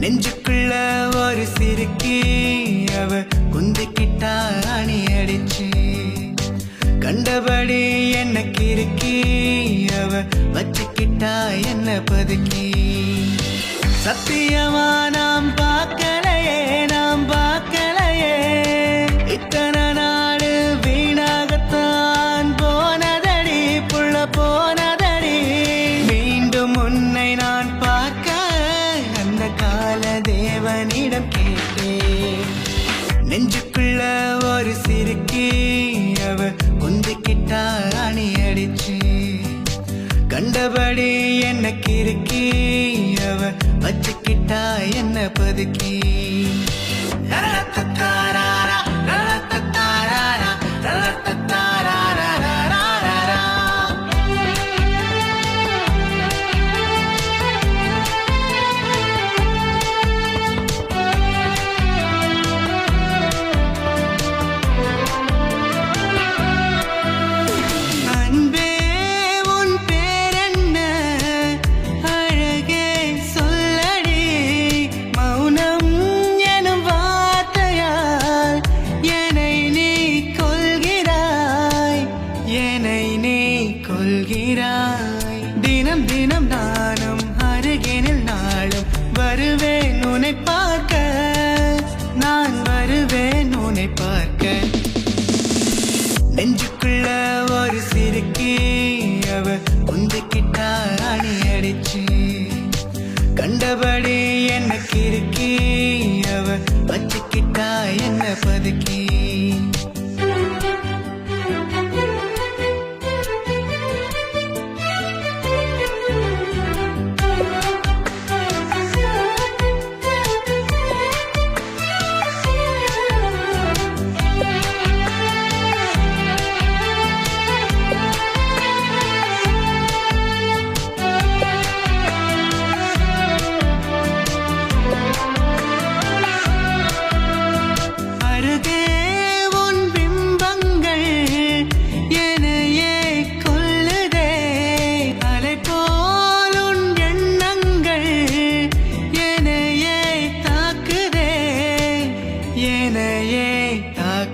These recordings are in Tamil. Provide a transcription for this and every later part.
நெஞ்சுக்குள்ள ஒரு சிறுக்கி அவ குந்திக்கிட்டா அணி அடிச்சு. கண்டபடி என்ன கிறுக்கி அவ வச்சுக்கிட்டா என்ன பதுக்கி. சத்தியமா நாம் பார்க்கல நெஞ்சுக்குள்ள ஒரு சிறுக்கி அவ குந்திக்கிட்டா அணி அடிச்சு. கண்டபடி என்ன கிறுக்கி அவ வச்சுக்கிட்டா என்ன பதுக்கி. என்னை நீ கொள்கிறாய். தினம் தினம் நானும் அருகினில் நாளும் வருவேன் உன்னை பார்க்க. நான் வருவேன் உன்னை பார்க்க. நெஞ்சுக்குள்ள ஒரு சிறுக்கி அவ குந்திக்கிட்டா அணி அடிச்சு. கண்டபடி என்ன கிறுக்கி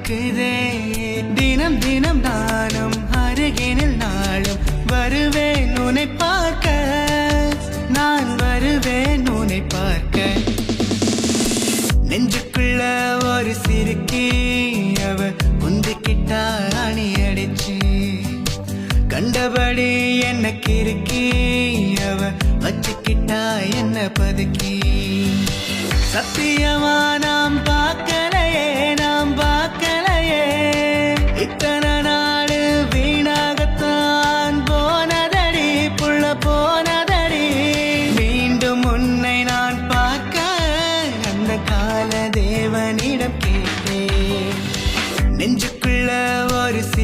தாக்குதே தினம் தினம் நானும் அருகினில் நாளும் வருவேன் உன்னை பார்க்க. நான் வருவேன் உன்னை பார்க்க. நெஞ்சுக்குள்ள ஒரு சிறுக்கி அவ குந்திக்கிட்டா அணி அடிச்சு. கண்டபடி என்ன கிறுக்கி அவ வச்சுக்கிட்டா என்ன பதுக்கி. சத்தியமான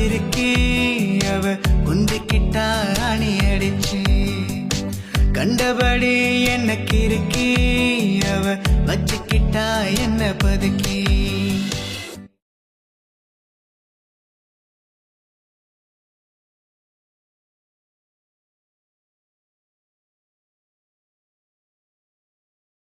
ஒரு அவ குந்திக்கிட்டா அணி அடிச்சு கண்டபடி என்ன கிறுக்கி அவ வச்சுக்கிட்டா என்ன பதுக்கி.